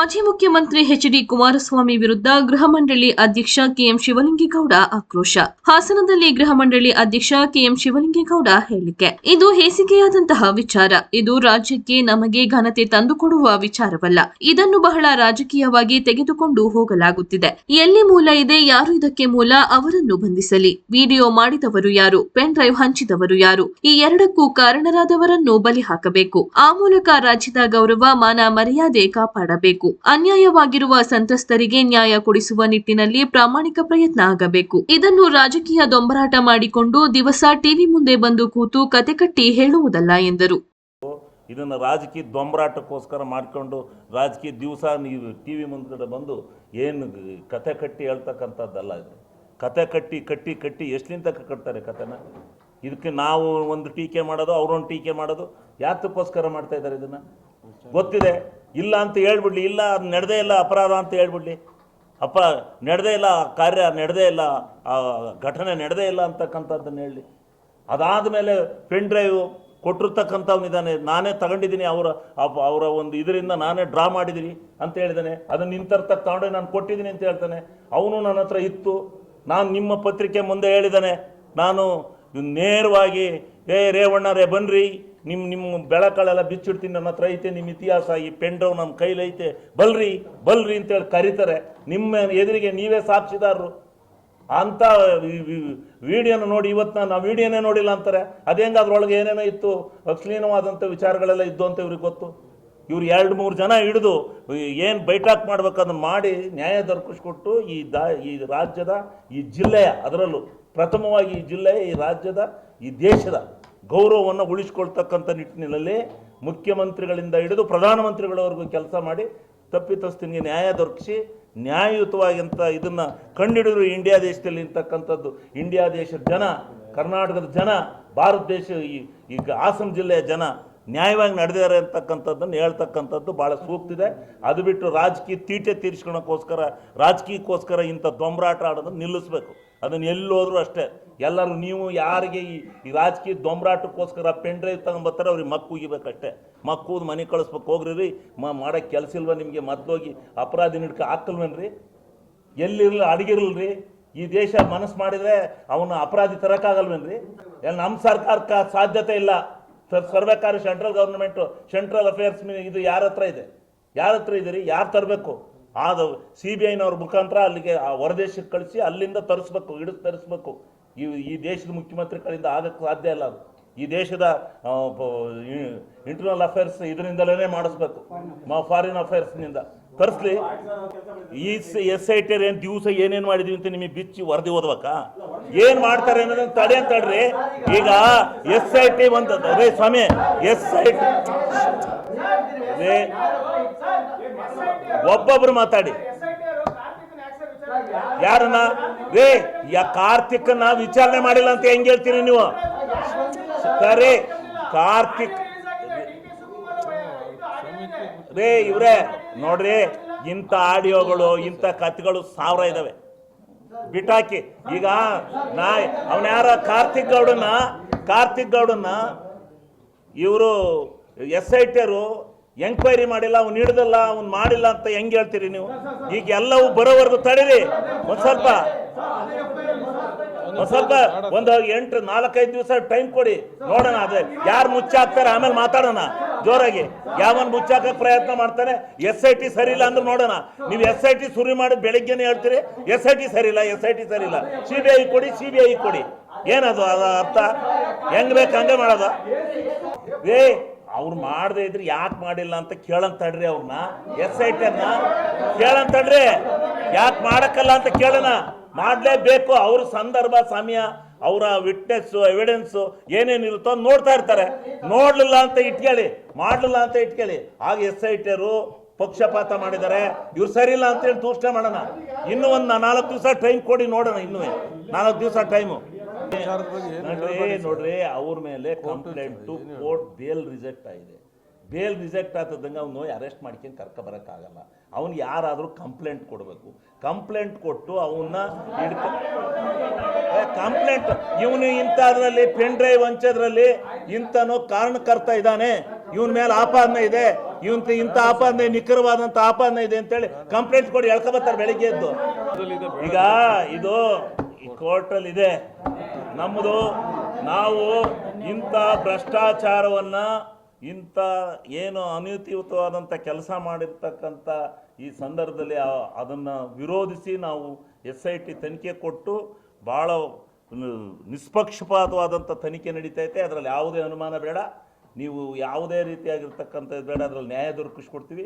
ಮಾಜಿ ಮುಖ್ಯಮಂತ್ರಿ H D Kumaraswamy ವಿರುದ್ಧ ಗೃಹ ಮಂಡಳಿ ಅಧ್ಯಕ್ಷ ಕೆಎಂ ಶಿವಲಿಂಗೇಗೌಡ ಆಕ್ರೋಶ. ಹಾಸನದಲ್ಲಿ ಗೃಹ ಮಂಡಳಿ ಅಧ್ಯಕ್ಷ ಕೆಎಂ ಶಿವಲಿಂಗೇಗೌಡ ಹೇಳಿಕೆ. ಇದು ಹೇಸಿಗೆಯಾದಂತಹ ವಿಚಾರ. ಇದು ರಾಜ್ಯಕ್ಕೆ ನಮಗೆ ಘನತೆ ತಂದುಕೊಡುವ ವಿಚಾರವಲ್ಲ. ಇದನ್ನು ಬಹಳ ರಾಜಕೀಯವಾಗಿ ತೆಗೆದುಕೊಂಡು ಹೋಗಲಾಗುತ್ತಿದೆ. ಎಲ್ಲಿ ಮೂಲ ಇದೆ, ಯಾರು ಇದಕ್ಕೆ ಮೂಲ ಅವರನ್ನು ಬಂಧಿಸಲಿ. ವಿಡಿಯೋ ಮಾಡಿದವರು ಯಾರು? ಪೆನ್ ಡ್ರೈವ್ ಹಂಚಿದವರು ಯಾರು? ಈ ಎರಡಕ್ಕೂ ಕಾರಣರಾದವರನ್ನು ಬಲಿ ಹಾಕಬೇಕು. ಆ ಮೂಲಕ ರಾಜ್ಯದ ಗೌರವ, ಮಾನ ಮರ್ಯಾದೆ ಕಾಪಾಡಬೇಕು. ಅನ್ಯಾಯವಾಗಿರುವ ಸಂತ್ರಸ್ತರಿಗೆ ನ್ಯಾಯ ಕೊಡಿಸುವ ನಿಟ್ಟಿನಲ್ಲಿ ಪ್ರಾಮಾಣಿಕ ಪ್ರಯತ್ನ ಆಗಬೇಕು. ಇದನ್ನು ರಾಜಕೀಯ ದೊಂಬರಾಟ ಮಾಡಿಕೊಂಡು ದಿವಸ ಟಿವಿ ಮುಂದೆ ಬಂದು ಕೂತು ಕತೆ ಕಟ್ಟಿ ಹೇಳುವುದಲ್ಲ ಎಂದರು. ಇದನ್ನು ರಾಜಕೀಯ ದೊಂಬರಾಟಕ್ಕೋಸ್ಕರ ಮಾಡಿಕೊಂಡು ರಾಜಕೀಯ ದಿವಸ ನೀವು ಟಿ ವಿ ಮುಂದ್ಗಡೆ ಬಂದು ಏನು ಕತೆ ಕಟ್ಟಿ ಹೇಳ್ತಕ್ಕಂಥದ್ದಲ್ಲ ಇದು. ಕತೆ ಕಟ್ಟಿ ಕಟ್ಟಿ ಕಟ್ಟಿ ಎಷ್ಟಲಿಂದ ಕಟ್ತಾರೆ ಕತೆನ? ಇದಕ್ಕೆ ನಾವು ಒಂದು ಟೀಕೆ ಮಾಡೋದು, ಅವರೊಂದು ಟೀಕೆ ಮಾಡೋದು, ಯಾತಕ್ಕೋಸ್ಕರ ಮಾಡ್ತಾ ಇದ್ದಾರೆ ಇದನ್ನು? ಗೊತ್ತಿದೆ. ಇಲ್ಲ ಅಂತ ಹೇಳ್ಬಿಡ್ಲಿ, ಇಲ್ಲ ಅದು ನಡೆದೇ ಇಲ್ಲ ಅಪರಾಧ ಅಂತ ಹೇಳ್ಬಿಡ್ಲಿ. ಅಪ್ಪ, ನಡೆದೇ ಇಲ್ಲ, ಕಾರ್ಯ ನಡೆದೇ ಇಲ್ಲ, ಆ, ಘಟನೆ ನಡೆದೇ ಇಲ್ಲ ಅಂತಕ್ಕಂಥದ್ದನ್ನು ಹೇಳಿ. ಅದಾದ ಮೇಲೆ ಪೆನ್ ಡ್ರೈವ್ ಕೊಟ್ಟಿರ್ತಕ್ಕಂಥವನಿದ್ದಾನೆ ನಾನೇ ತಗೊಂಡಿದ್ದೀನಿ ಅವರ ಅವರ ಒಂದು ಇದರಿಂದ ನಾನೇ ಡ್ರಾ ಮಾಡಿದ್ದೀನಿ ಅಂತ ಹೇಳಿದ್ದಾನೆ ಅದನ್ನು ನಿಂತರ್ತ ತಗೊಂಡು, ನಾನು ಕೊಟ್ಟಿದ್ದೀನಿ ಅಂತ ಹೇಳ್ತಾನೆ. ಅವನು ನನ್ನ ಹತ್ರ ಇತ್ತು. ನಾನು ನಿಮ್ಮ ಪತ್ರಿಕೆ ಮುಂದೆ ಹೇಳಿದ್ದಾನೆ ನಾನು ನೇರವಾಗಿ, ಏ ರೇವಣ್ಣ, ರೇ, ಬನ್ರಿ. ನಿಮ್ಮ ನಿಮ್ಮ ಬೆಳಕಳೆಲ್ಲ ಬಿಚ್ಚಿಡ್ತೀನಿ ನನ್ನ ಹತ್ರ ಐತೆ ನಿಮ್ಮ ಇತಿಹಾಸ, ಈ ಪೆಂಡ್ರವ್ ನನ್ನ ಕೈಲೈತೆ ಬಲ್ರಿ ಬಲ್ರಿ ಅಂತೇಳಿ ಕರೀತಾರೆ. ನಿಮ್ಮ ಎದುರಿಗೆ ನೀವೇ ಸಾಕ್ಷಿದಾರರು. ಅಂಥ ವಿಡಿಯೋನ ನೋಡಿ, ಇವತ್ತು ನಾನು ಆ ವಿಡಿಯೋನೇ ನೋಡಿಲ್ಲ ಅಂತಾರೆ. ಅದೇಂಗ ಅದ್ರೊಳಗೆ ಏನೇನೋ ಇತ್ತು? ಅಶ್ಲೀನವಾದಂಥ ವಿಚಾರಗಳೆಲ್ಲ ಇದ್ದು ಅಂತ ಇವ್ರಿಗೆ ಗೊತ್ತು. ಇವ್ರು ಎರಡು ಮೂರು ಜನ ಹಿಡಿದು ಏನು ಬೈಟಾಕ್ ಮಾಡ್ಬೇಕು ಅದನ್ನು ಮಾಡಿ ನ್ಯಾಯ ದೊರಕಿಸ್ಕೊಟ್ಟು ಈ ದಾ, ಈ ರಾಜ್ಯದ, ಈ ಜಿಲ್ಲೆಯ, ಅದರಲ್ಲೂ ಪ್ರಥಮವಾಗಿ ಈ ಜಿಲ್ಲೆಯ ಈ ರಾಜ್ಯದ, ಈ ದೇಶದ ಗೌರವವನ್ನು ಉಳಿಸ್ಕೊಳ್ತಕ್ಕಂಥ ನಿಟ್ಟಿನಲ್ಲಿ ಮುಖ್ಯಮಂತ್ರಿಗಳಿಂದ ಹಿಡಿದು ಪ್ರಧಾನಮಂತ್ರಿಗಳವರೆಗೂ ಕೆಲಸ ಮಾಡಿ ತಪ್ಪಿತಸ್ಥನಿಗೆ ನ್ಯಾಯ ದೊರಕಿಸಿ ನ್ಯಾಯಯುತವಾಗಿಂತ ಇದನ್ನು ಕಂಡಿಡಿದ್ರು ಇಂಡಿಯಾ ದೇಶದಲ್ಲಿ ಇರ್ತಕ್ಕಂಥದ್ದು. ಇಂಡಿಯಾ ದೇಶದ ಜನ, ಕರ್ನಾಟಕದ ಜನ, ಭಾರತ ದೇಶ ಈ ಈಗ ಹಾಸನ ಜಿಲ್ಲೆಯ ಜನ ನ್ಯಾಯವಾಗಿ ನಡೆದಿದ್ದಾರೆ ಅಂತಕ್ಕಂಥದ್ದನ್ನು ಹೇಳ್ತಕ್ಕಂಥದ್ದು ಭಾಳ ಸೂಕ್ತಿದೆ ಅದು ಬಿಟ್ಟು ರಾಜಕೀಯ ತೀಟೆ ತೀರಿಸ್ಕೊಳಕ್ಕೋಸ್ಕರ ರಾಜಕೀಯಕ್ಕೋಸ್ಕರ ಇಂಥ ದೊಂಬರಾಟ ಆಡೋದನ್ನು ನಿಲ್ಲಿಸ್ಬೇಕು. ಅದನ್ನು ಎಲ್ಲೋದ್ರೂ ಅಷ್ಟೇ. ಎಲ್ಲರೂ ನೀವು ಯಾರಿಗೆ ಈ ರಾಜಕೀಯ ದೊಂಬರಾಟಕ್ಕೋಸ್ಕರ ಪೆನ್ ಡ್ರೈವ್ ತಗೊಂಬರ್ತಾರೆ ಅವ್ರಿಗೆ ಮಕ್ಕು ಉಗಿಬೇಕಷ್ಟೇ ಮಕ್ಕೂದು ಮನೆ ಕಳಿಸ್ಬೇಕು ಹೋಗ್ರಿ ರೀ ಮಾಡೋಕ್ಕೆ ಕೆಲಸ ಇಲ್ವ ನಿಮಗೆ? ಮದ್ದೋಗಿ ಅಪರಾಧಿ ಹಿಡ್ಕ ಹಾಕಲ್ವೇನ್ರಿ? ಎಲ್ಲಿರಲಿ, ಅಡಗಿರಲ್ರಿ? ಈ ದೇಶ ಮನಸ್ಸು ಮಾಡಿದರೆ ಅವನು ಅಪರಾಧಿ ತರೋಕ್ಕಾಗಲ್ವೇನ್ರಿ? ಎಲ್ಲ ನಮ್ಮ ಸರ್ಕಾರಕ್ಕೆ ಸಾಧ್ಯತೆ ಇಲ್ಲ. ಸರ್ ತರಬೇಕಾದ್ರೆ ಸೆಂಟ್ರಲ್ ಗೌರ್ಮೆಂಟು, ಸೆಂಟ್ರಲ್ ಅಫೇರ್ಸ್ ಇದು ಯಾರ ಹತ್ರ ಇದೆ? ಯಾರ ಹತ್ರ ಇದೆ ರೀ ಯಾರು ತರಬೇಕು? ಆದ ಸಿ ಬಿ ಐನವ್ರ ಮುಖಾಂತರ ಅಲ್ಲಿಗೆ ಆ ಹೊರದೇಶಕ್ಕೆ ಕಳಿಸಿ ಅಲ್ಲಿಂದ ತರಿಸ್ಬೇಕು, ಹಿಡಿದು ತರಿಸ್ಬೇಕು. ಈ ಈ ದೇಶದ ಮುಖ್ಯಮಂತ್ರಿಗಳಿಂದ ಆಗಕ್ಕೆ ಸಾಧ್ಯ ಇಲ್ಲ ಅದು. ಈ ದೇಶದ ಇಂಟರ್ನಲ್ ಅಫೇರ್ಸ್ ಇದರಿಂದಲೇ ಮಾಡಿಸ್ಬೇಕು. ಫಾರಿನ್ ಅಫೇರ್ಸ್ನಿಂದ ತರಿಸ್ಲಿ ಈ ಎಸ್ ಐ ಟಿ ಏನು ದಿವಸ ಏನೇನು ಮಾಡಿದೀವಿ ಅಂತ ನಿಮಗೆ ಬಿಚ್ಚಿ ವರದಿ ಓದ್ಬೇಕಾ? ಏನು ಮಾಡ್ತಾರೆ ಅನ್ನೋದನ್ನ ತಡೆ ಅಂತ ಹೇಳ್ರಿ. ಈಗ ಎಸ್ ಐ ಟಿ ಒಂದು ರೇ ಸ್ವಾಮಿ ಎಸ್ ಐ ಟಿ ಒಬ್ಬೊಬ್ರು ಮಾತಾಡಿ. ಯಾರನ್ನ? ರೇ ಯಾ ಕಾರ್ತಿಕ್ನ ವಿಚಾರಣೆ ಮಾಡಿಲ್ಲ ಅಂತ ಹೆಂಗ್ ಹೇಳ್ತೀರಿ ನೀವು? ಸರಿ, ಕಾರ್ತಿಕ್ ರೇ, ಇವ್ರೆ, ನೋಡ್ರಿ, ಇಂಥ ಆಡಿಯೋಗಳು, ಇಂಥ ಕಥೆಗಳು ಸಾವಿರ ಇದಾವೆ. ಬಿಟಾಕಿ ಈಗ ನಾ ಅವನ ಯಾರ? ಕಾರ್ತಿಕ್ ಗೌಡನ್ನ? ಕಾರ್ತಿಕ್ ಗೌಡನ್ನ ಇವರು ಎಸ್ ಐ ಟಿಯರು ಎಂಕ್ವೈರಿ ಮಾಡಿಲ್ಲ, ಅವ್ನು ಹಿಡ್ದಲ್ಲ ಅವ್ನು ಮಾಡಿಲ್ಲ ಅಂತ ಹೆಂಗ್ ಹೇಳ್ತೀರಿ ನೀವು? ಈಗ ಎಲ್ಲವೂ ಬರೋವರೆಗೂ ತಡೀರಿ. ಒಂದ್ ಸ್ವಲ್ಪ. ಒಂದ್ ಸ್ವಲ್ಪ. ಒಂದು ಎಂಟು, ನಾಲ್ಕೈದು ದಿವಸ ಟೈಮ್ ಕೊಡಿ. ನೋಡೋಣ ಅದೇ. ಯಾರು ಮುಚ್ಚಾಕ್ತಾರೆ, ಆಮೇಲೆ ಮಾತಾಡೋಣ. ಜೋರಾಗಿ. ಯಾವನ್ ಮುಚ್ಚಾಕ ಪ್ರಯತ್ನ ಮಾಡ್ತಾನೆ? ಎಸ್ ಐ ಟಿ ಸರಿ ಇಲ್ಲ ಅಂದ್ರೆ ನೋಡೋಣ. ನೀವು ಎಸ್ ಐ ಟಿ ಸುರಿ ಮಾಡಿ ಬೆಳಿಗ್ಗೆನೆ ಹೇಳ್ತೀರಿ ಎಸ್ ಐ ಟಿ ಸರಿ ಇಲ್ಲ ಎಸ್ ಐ ಟಿ ಸರಿ ಇಲ್ಲ. ಸಿ ಬಿ ಐ ಕೊಡಿ ಸಿ ಬಿ ಐ ಕೊಡಿ. ಏನದು ಅದ ಅರ್ಥ? ಹೆಂಗ್ ಬೇಕು ಹಂಗೆ ಮಾಡೋದು? ಅವ್ರು ಮಾಡದೇ ಇದ್ರೆ ಯಾಕೆ ಮಾಡಿಲ್ಲ ಅಂತ ಕೇಳಂತಡ್ರಿ ಅವ್ರನ್ನ ಎಸ್ ಐ ಟಿಯನ್ನ ಕೇಳಂತಡ್ರಿ ಯಾಕೆ ಮಾಡಕ್ಕಲ್ಲ ಅಂತ ಕೇಳೋಣ. ಮಾಡಲೇಬೇಕು. ಅವ್ರ ಸಂದರ್ಭ, ಸಮಯ, ಅವರ ವಿಟ್ನೆಸ್ ಎವಿಡೆನ್ಸು ಏನೇನಿರುತ್ತೋ ನೋಡ್ತಾ ಇರ್ತಾರೆ. ನೋಡ್ಲಿಲ್ಲ ಅಂತ ಇಟ್ಕೇಳಿ. ಮಾಡಲಿಲ್ಲ ಅಂತ ಇಟ್ಕೇಳಿ. ಆಗ ಎಸ್ ಐ ಟಿಯರು ಪಕ್ಷಪಾತ ಮಾಡಿದ್ದಾರೆ. ಇವ್ರು ಸರಿ ಇಲ್ಲ ಅಂತೇಳಿ ದೂಷಣೆ ಮಾಡೋಣ. ಇನ್ನೂ ಒಂದು ನಾಲ್ಕು ದಿವಸ ಟೈಮ್ ಕೊಡಿ ನೋಡೋಣ ಇನ್ನೂ ನಾಲ್ಕು ದಿವಸ ಟೈಮು ನೋಡ್ರಿ ನೋಡ್ರಿ ಅವ್ರ ಮೇಲೆ ಕಂಪ್ಲೇಂಟು ಕೋರ್ಟ್ ಬೇಲ್ ರಿಜೆಕ್ಟ್ ಆಗಿದೆ. ಬೇಲ್ ರಿಜೆಕ್ಟ್ ಆಗ್ತದಂಗೆ ಅವನು ಅರೆಸ್ಟ್ ಮಾಡ್ಕೊಂಡು ಕರ್ಕೊ ಬರೋಕ್ಕಾಗಲ್ಲ. ಅವ್ನು ಯಾರಾದರೂ ಕಂಪ್ಲೇಂಟ್ ಕೊಡಬೇಕು. ಕಂಪ್ಲೇಂಟ್ ಕೊಟ್ಟು ಅವನ್ನ ಹಿಡ್ಕೊ ಕಂಪ್ಲೇಂಟ್ ಇವನು ಇಂಥದ್ರಲ್ಲಿ ಪೆನ್ ಡ್ರೈವ್ ಹಂಚೋದ್ರಲ್ಲಿ ಇಂಥನೋ ಕಾರಣಕರ್ತ ಇದ್ದಾನೆ. ಇವನ ಮೇಲೆ ಆಪಾದನೆ ಇದೆ. ಇವನ್ ಇಂಥ ಆಪಾದನೆ ನಿಖರವಾದಂಥ ಆಪಾದನೆ ಇದೆ ಅಂತೇಳಿ ಕಂಪ್ಲೇಂಟ್ ಕೊಡಿ ಎಳ್ಕೊಬತ್ತಾರೆ ಬೆಳಿಗ್ಗೆ ಎದ್ದು. ಈಗ ಇದು ಕೋರ್ಟಲ್ಲಿ ಇದೆ. ನಮ್ಮದು ನಾವು ಇಂಥ ಭ್ರಷ್ಟಾಚಾರವನ್ನು, ಇಂಥ ಏನು ಅನಿಯುತಿಯುತವಾದಂಥ ಕೆಲಸ ಮಾಡಿರ್ತಕ್ಕಂಥ ಈ ಸಂದರ್ಭದಲ್ಲಿ ಅದನ್ನು ವಿರೋಧಿಸಿ ನಾವು ಎಸ್ ಐ ಟಿ ತನಿಖೆ ಕೊಟ್ಟು ಭಾಳ ನಿಷ್ಪಕ್ಷಪಾತವಾದಂಥ ತನಿಖೆ ನಡೀತೈತೆ ಅದರಲ್ಲಿ ಯಾವುದೇ ಅನುಮಾನ ಬೇಡ. ನೀವು ಯಾವುದೇ ರೀತಿಯಾಗಿರ್ತಕ್ಕಂಥದ್ದು ಬೇಡ. ಅದರಲ್ಲಿ ನ್ಯಾಯ ದೊರಕಿಸ್ಕೊಡ್ತೀವಿ.